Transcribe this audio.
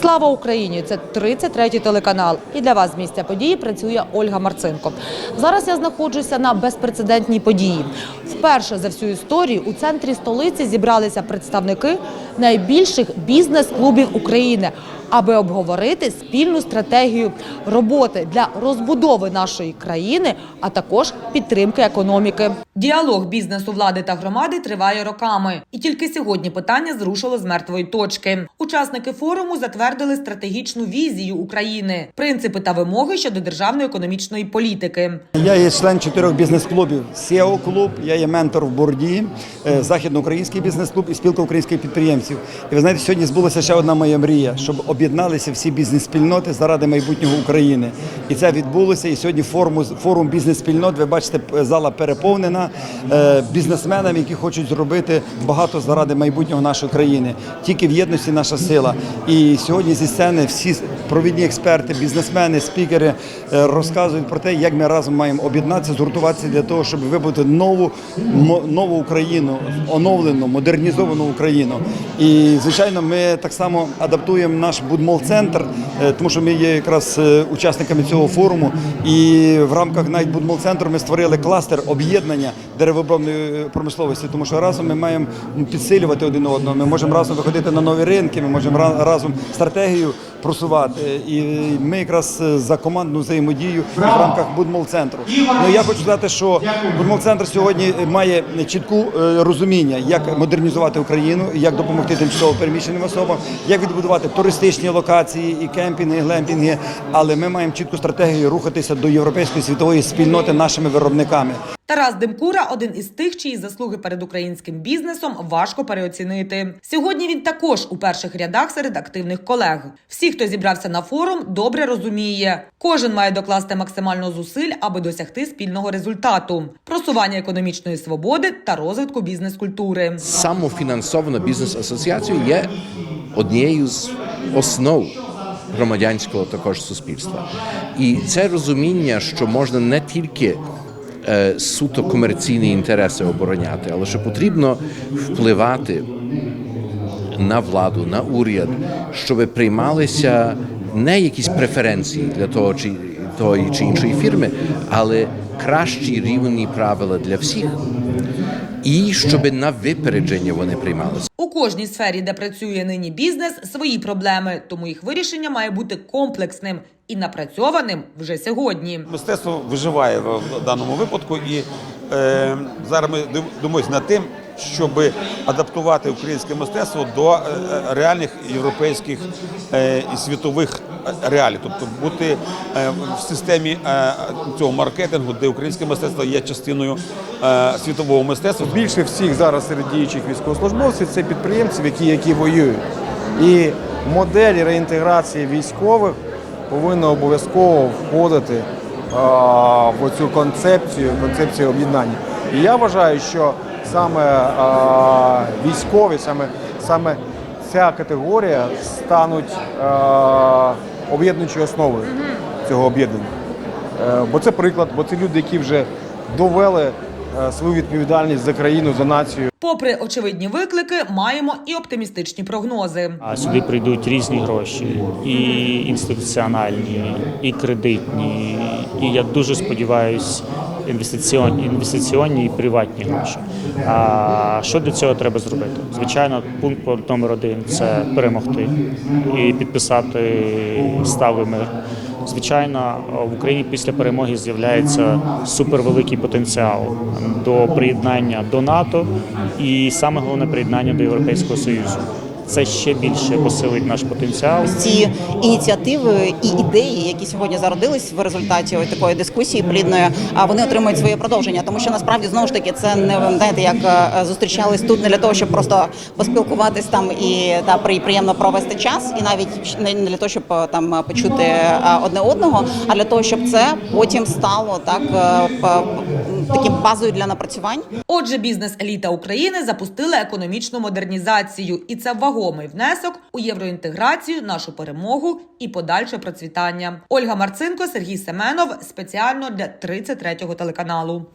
Слава Україні! Це 33-й телеканал. І для вас з місця події працює Ольга Марцинко. Зараз я знаходжуся на безпрецедентній події. Вперше за всю історію у центрі столиці зібралися представники найбільших бізнес-клубів України, аби обговорити спільну стратегію роботи для розбудови нашої країни, а також підтримки економіки. Діалог бізнесу, влади та громади триває роками, і тільки сьогодні питання зрушило з мертвої точки. Учасники форуму затвердили стратегічну візію України, принципи та вимоги щодо державної економічної політики. Я є член чотирьох бізнес-клубів. SEO клуб, я є ментор в борді, е, західноукраїнський бізнес-клуб і спілка українських підприємців. І ви знаєте, сьогодні збулася ще одна моя мрія, щоб об'єдналися всі бізнес-спільноти заради майбутнього України. І це відбулося. І сьогодні форум, форум бізнес-спільнот. Ви бачите, зала переповнена е, бізнесменами, які хочуть зробити багато заради майбутнього нашої країни. Тільки в єдності наша сила. І сьогодні зі сцени всі провідні експерти, бізнесмени, спікери е, розказують про те, як ми разом маємо об'єднатися, згуртуватися для того, щоб вибудувати нову нову Україну, оновлену, модернізовану Україну. І звичайно, ми так само адаптуємо наш будмол-центр, е, тому що ми є якраз е, учасниками цього форуму. І в рамках навіть будмол-центру ми створили кластер об'єднання деревообробної промисловості, тому що разом ми маємо підсилювати один одного. Ми можемо разом виходити на нові ринки, ми можемо разом стратегію просувати. І ми якраз е, за командну взаємодію в рамках будмол-центру. Ну я хочу сказати, що будмол-центр сьогодні має чітку е, розуміння, як модернізувати Україну, як допомогти тимчасово переміщеним особам, як відбудувати туристичні локації, і кемпінги, і глемпінги. Але ми маємо чітку стратегію рухатися до європейської світової спільноти нашими виробниками. Тарас Демкура один із тих, чиї заслуги перед українським бізнесом важко переоцінити. Сьогодні він також у перших рядах серед активних колег. Всі, хто зібрався на форум, добре розуміє, кожен має докласти максимально зусиль, аби досягти спільного результату: просування економічної свободи та розвитку бізнес-культури. самофінансована бізнес-асоціація є однією з основ громадянського також суспільства. І це розуміння, що можна не тільки суто комерційні інтереси обороняти, але що потрібно впливати на владу, на уряд, щоб приймалися не якісь преференції для того чи тої чи іншої фірми, але кращі рівні правила для всіх, і щоб на випередження вони приймалися. У кожній сфері, де працює нині бізнес, свої проблеми, тому їх вирішення має бути комплексним і напрацьованим вже сьогодні. Мистецтво виживає в даному випадку, і е, зараз ми дум- думаємо над тим, щоб адаптувати українське мистецтво до е, е, реальних європейських е, і світових реалій, тобто бути е, в системі е, цього маркетингу, де українське мистецтво є частиною е, світового мистецтва. Більше всіх зараз серед діючих військовослужбовців це підприємців, які, які воюють. І модель реінтеграції військових повинна обов'язково входити в цю концепцію, концепцію об'єднання. І я вважаю, що саме військові, саме, саме ця категорія стануть об'єднуючою основою цього об'єднання. Е, Бо це приклад, бо це люди, які вже довели свою відповідальність за країну, за націю. Попри очевидні виклики, маємо і оптимістичні прогнози. А сюди прийдуть різні гроші, і інституціональні, і кредитні, і я дуже сподіваюся, інвестиціонні, інвестиційні і приватні гроші. А що для цього треба зробити? Звичайно, пункт номер один це перемогти і підписати сталий мир. Звичайно, в Україні після перемоги з'являється супервеликий потенціал до приєднання до НАТО і саме головне приєднання до Європейського Союзу. Це ще більше посилить наш потенціал. ці ініціативи і ідеї, які сьогодні зародились в результаті ось такої дискусії плідної, а вони отримують своє продовження. Тому що насправді знову ж таки це не знаєте, як е, зустрічались тут не для того, щоб просто поспілкуватись там і та при- приємно провести час, і навіть не для того, щоб е, там почути е, одне одного, а для того, щоб це потім стало так таким базою для напрацювань. Отже, бізнес-еліта України запустила економічну модернізацію, і це вагомий внесок у євроінтеграцію, нашу перемогу і подальше процвітання. Ольга Марцинко, Сергій Семенов спеціально для 33-го телеканалу.